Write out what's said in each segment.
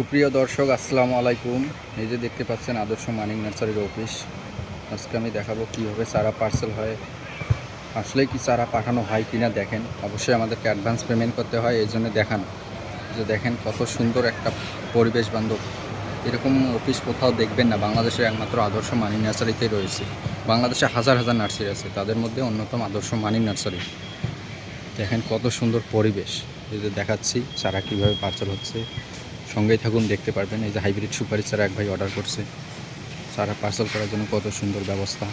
সুপ্রিয় দর্শক, আসসালামু আলাইকুম। এই যে দেখতে পাচ্ছেন আদর্শ মানিক নার্সারির অফিস। আজকে আমি দেখাবো কীভাবে চারা পার্সেল হয়, আসলে কি চারা পাঠানো হয় কিনা দেখেন। অবশ্যই আমাদেরকে অ্যাডভান্স পেমেন্ট করতে হয়, এই জন্য দেখানো। যে দেখেন কত সুন্দর একটা পরিবেশ বান্ধব। এরকম অফিস কোথাও দেখবেন না, বাংলাদেশের একমাত্র আদর্শ মানিক নার্সারিতেই রয়েছে। বাংলাদেশে হাজার হাজার নার্সারি আছে, তাদের মধ্যে অন্যতম আদর্শ মানিক নার্সারি। দেখেন কত সুন্দর পরিবেশ। এই যে দেখাচ্ছি চারা কীভাবে পার্সেল হচ্ছে। সঙ্গেই থাকুন, দেখতে পারবেন। এই যে হাইব্রিড সুপারি চারা এক ভাই অর্ডার করছে। চারা পার্সেল করার জন্য কত সুন্দর ব্যবস্থা।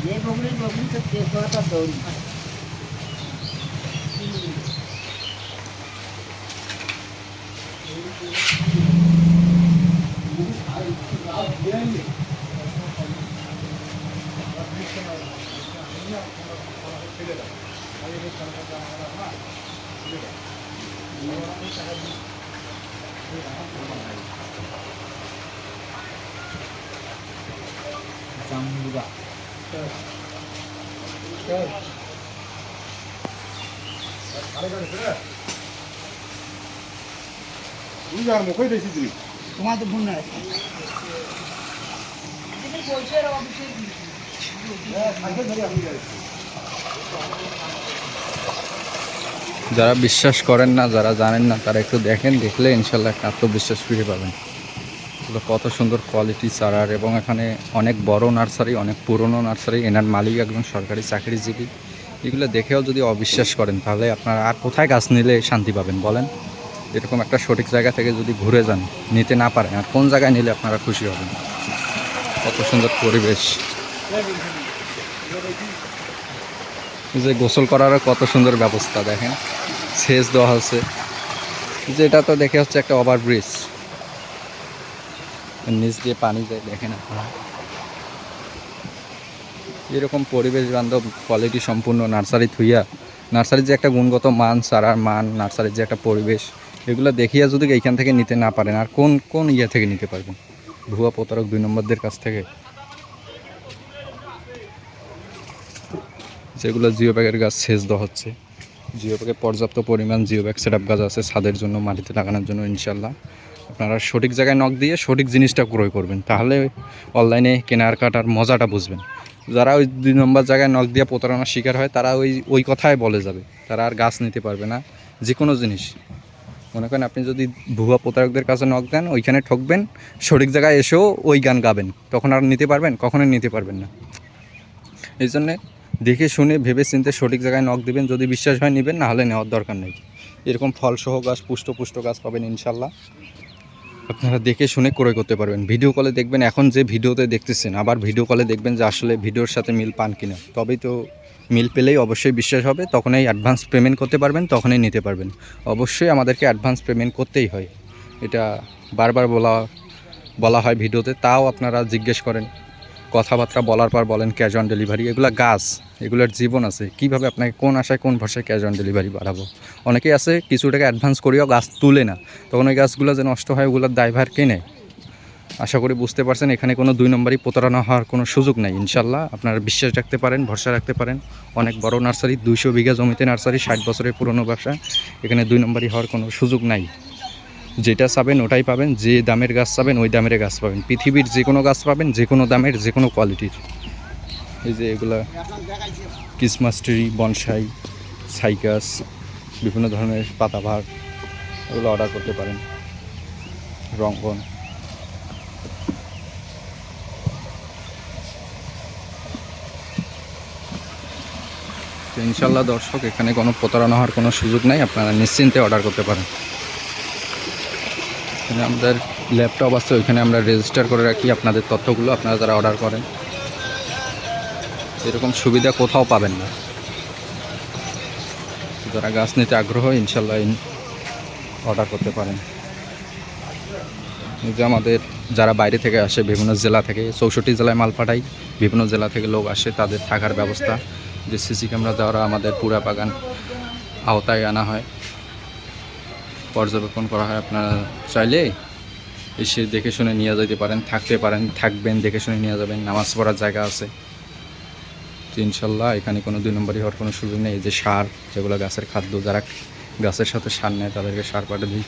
ये बबली बबली तो देखो तो दौड़ी 장부가. 우리 장 먹어야 되시지. 동화도 못 나요. 네, 안전 처리합니다. যারা বিশ্বাস করেন না, যারা জানেন না, তারা একটু দেখেন, দেখলে ইনশাল্লাহ একটা আত্মবিশ্বাস ফিরে পাবেন। এগুলো কত সুন্দর কোয়ালিটি চারার এবং এখানে অনেক বড় নার্সারি, অনেক পুরনো নার্সারি, এনার মালিক একজন সরকারি চাকরিজীবী। এগুলো দেখেও যদি অবিশ্বাস করেন, তাহলে আপনারা আর কোথায় গাছ নিলে শান্তি পাবেন বলেন? এরকম একটা সঠিক জায়গা থেকে যদি ঘুরে যান, নিতে না পারেন, আর কোন জায়গায় নিলে আপনারা খুশি হবেন? কত সুন্দর পরিবেশ। যে গোসল করারও কত সুন্দর ব্যবস্থা, দেখেন। সেচ দেওয়া হচ্ছে যেটা তো দেখে হচ্ছে একটা ওভার ব্রিজ নিচ দিয়ে পানি যায়, দেখেন আপনারা। এরকম পরিবেশ বান্ধব কোয়ালিটি সম্পূর্ণ নার্সারি থুইয়া, নার্সারির যে একটা গুণগত মান, সারার মান, নার্সারির যে একটা পরিবেশ, এগুলো দেখিয়া যদি এইখান থেকে নিতে না পারেন, আর কোন কোন ইয়ে থেকে নিতে পারবেন? ভুয়া প্রতারক দুই নম্বরদের কাছ থেকে। যেগুলো জিও ব্যাগের গাছ সেচ দেওয়া হচ্ছে। জিও ব্যাগে পর্যাপ্ত পরিমাণ জিও ব্যাগ সেট গাছ আছে ছাদের জন্য, মাটিতে লাগানোর জন্য ইনশাল্লাহ আপনারা সঠিক জায়গায় নখ দিয়ে সঠিক জিনিসটা ক্রয় করবেন, তাহলে অনলাইনে কেনার কাটার মজাটা বুঝবেন। যারা ওই দুই নম্বর জায়গায় নখ দিয়ে প্রতারণার শিকার হয়, তারা ওই ওই কথাই বলে যাবে। তারা আর গাছ নিতে পারবে না যে কোনো জিনিস। মনে করেন আপনি যদি ভুয়া প্রতারকদের কাছে নখ দেন, ওইখানে ঠকবেন, সঠিক জায়গায় এসেও ওই গান গাবেন। তখন আর নিতে পারবেন, কখনোই নিতে পারবেন না। এই জন্যে দেখে শুনে ভেবে চিনতে সঠিক জায়গায় নখ দেবেন, যদি বিশ্বাস হয় নেবেন না হলে নেওয়ার দরকার নেই। এরকম ফলসহ গাছ পুষ্ট পুষ্ট গাছ পাবেন ইনশাল্লাহ। আপনারা দেখে শুনে ক্রয় করতে পারবেন। ভিডিও কলে দেখবেন, এখন যে ভিডিওতে দেখতেছেন, আবার ভিডিও কলে দেখবেন যে আসলে ভিডিওর সাথে মিল পান কিনা। তবেই তো মিল পেলেই অবশ্যই বিশ্বাস হবে, তখনই অ্যাডভান্স পেমেন্ট করতে পারবেন, তখনই নিতে পারবেন। অবশ্যই আমাদেরকে অ্যাডভান্স পেমেন্ট করতেই হয়। এটা বারবার বলা বলা হয় ভিডিওতে, তাও আপনারা জিজ্ঞেস করেন। কথাবার্তা বলার পর বলেন ক্যাশ অন ডেলিভারি এগুলো গাছ, এগুলোর জীবন আছে। কীভাবে আপনাকে কোন আশায় কোন ভাষায় ক্যাশ অন ডেলিভারি বাড়াবো? অনেকেই আছে, কিছু টাকা অ্যাডভান্স করেও গাছ তুলে না। তখন ওই গাছগুলো যে নষ্ট হয়, ওগুলোর দায়ভার কেনে আশা করি বুঝতে পারছেন, এখানে কোনো দুই নম্বরই প্রতারণা হওয়ার কোনো সুযোগ নেই। ইনশাল্লাহ আপনারা বিশ্বাস রাখতে পারেন, ভরসা রাখতে পারেন। অনেক বড় নার্সারি, দুইশো বিঘা জমিতে নার্সারি, ষাট বছরের পুরনো ব্যবসা, এখানে দুই নম্বরই হওয়ার কোনো সুযোগ নাই। যেটা চাবেন ওটাই পাবেন, যে দামের গাছ চাবেন ওই দামের গাছ পাবেন। পৃথিবীর যে কোনো গাছ পাবেন, যে কোনো দামের, যে কোনো কোয়ালিটির এই যে এগুলা ক্রিসমাস ট্রি বনসাই সাইকাস বিভিন্ন ধরনের পাতাবাহার এগুলো অর্ডার করতে পারেন। রঙ্গন ইনশাল্লাহ দর্শক, এখানে কোনো প্রতারণা হওয়ার কোনো সুযোগ নাই, আপনারা নিশ্চিন্তে অর্ডার করতে পারেন। এখানে আমাদের ল্যাপটপ আছে, ওইখানে আমরা রেজিস্টার করে রাখি আপনাদের তথ্যগুলো, আপনারা যারা অর্ডার করেন। এরকম সুবিধা কোথাও পাবেন না। যারা গাছ নিতে আগ্রহ, ইনশাল্লাহ অর্ডার করতে পারেন। যে আমাদের যারা বাইরে থেকে আসে, বিভিন্ন জেলা থেকে, চৌষট্টি জেলায় মাল পাঠাই, বিভিন্ন জেলা থেকে লোক আসে, তাদের থাকার ব্যবস্থা। যে সিসি ক্যামেরা দ্বারা আমাদের পুরা বাগান আওতায় আনা হয়। পর্যবেক্ষণ করা হয় আপনারা চাইলে এসে দেখে শুনে নিয়ে যেতে পারেন, থাকতে পারেন, থাকবেন, দেখে শুনে নিয়ে যাবেন, নামাজ পড়ার জায়গা আছে। তো ইনশাল্লাহ এখানে কোনো দুই নম্বরই হওয়ার কোনো সুযোগ নেই। যে সার, যেগুলো গাছের খাদ্য, যারা গাছের সাথে সার নেয় তাদেরকে সার পাঠিয়ে দিই।